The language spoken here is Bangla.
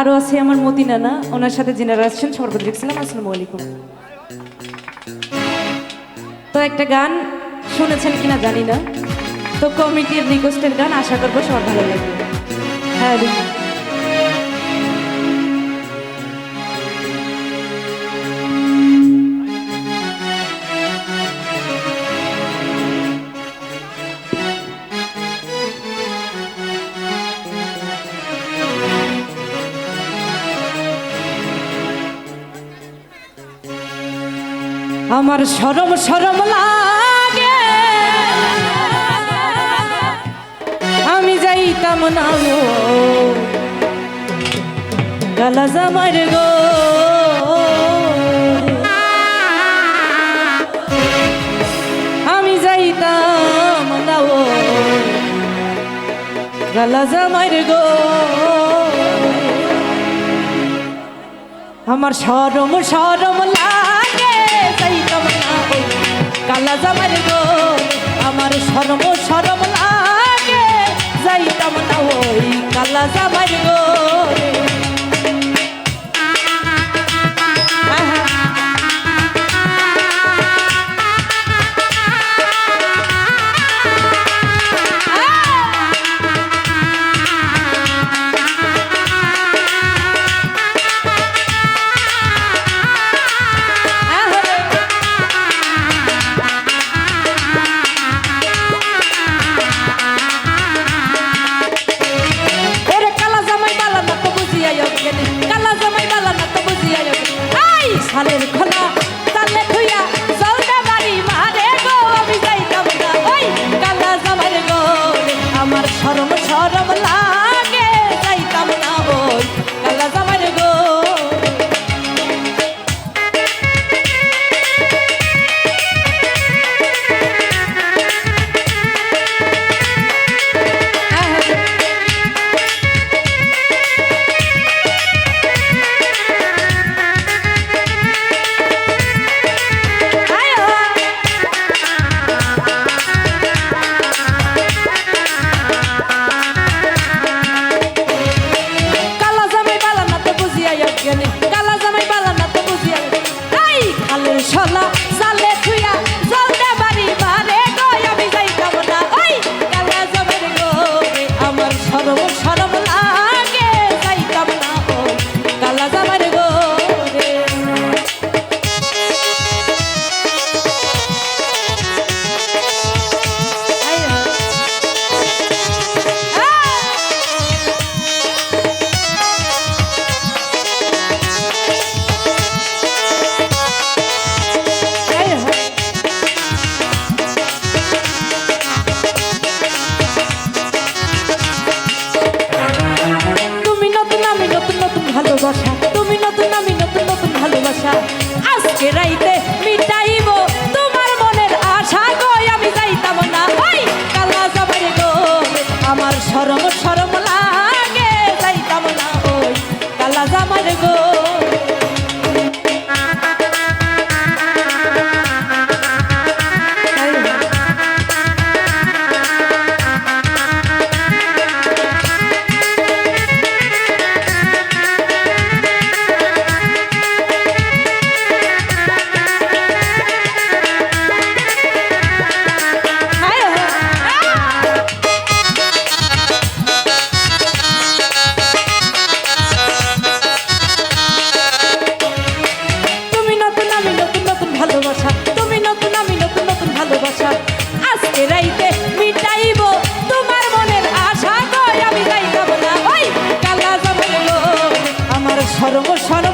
আরও আছে আমার মতি নানা ওনার সাথে জেনারা আসছেন সর্বদ দেখছিলাম আসসালামু আলাইকুম। তো একটা গান শুনেছেন কিনা জানি না। তো কমিটির রিকোয়েস্টের গান, আশা করব সবার ভালো লাগবে। হ্যাঁ আমার সরম সরম লাগে। আমি যাইতাম না গালা জামার গো। আমি যাইতাম না গালা জামার গো। আমার সরম সরম লাগে। যাইতাম সেই ওই কালা জামার গো, আমার সরম সরম লাগে। যাইতাম না ওই কালা জামার গো। 너무 참 সর্বসর্ব